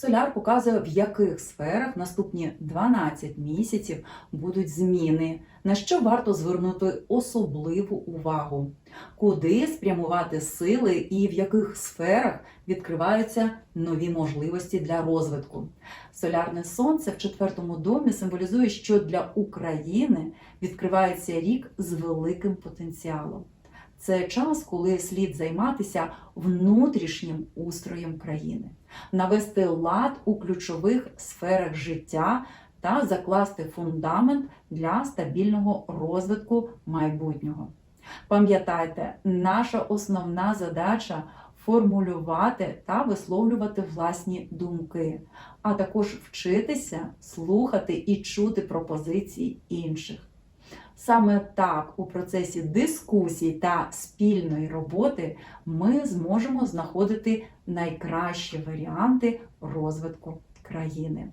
Соляр показує, в яких сферах наступні 12 місяців будуть зміни, на що варто звернути особливу увагу, куди спрямувати сили і в яких сферах відкриваються нові можливості для розвитку. Солярне сонце в четвертому домі символізує, що для України відкривається рік з великим потенціалом. Це час, коли слід займатися внутрішнім устроєм країни, навести лад у ключових сферах життя та закласти фундамент для стабільного розвитку майбутнього. Пам'ятайте, наша основна задача формулювати та висловлювати власні думки, а також вчитися слухати і чути пропозиції інших. Саме так у процесі дискусій та спільної роботи ми зможемо знаходити найкращі варіанти розвитку країни.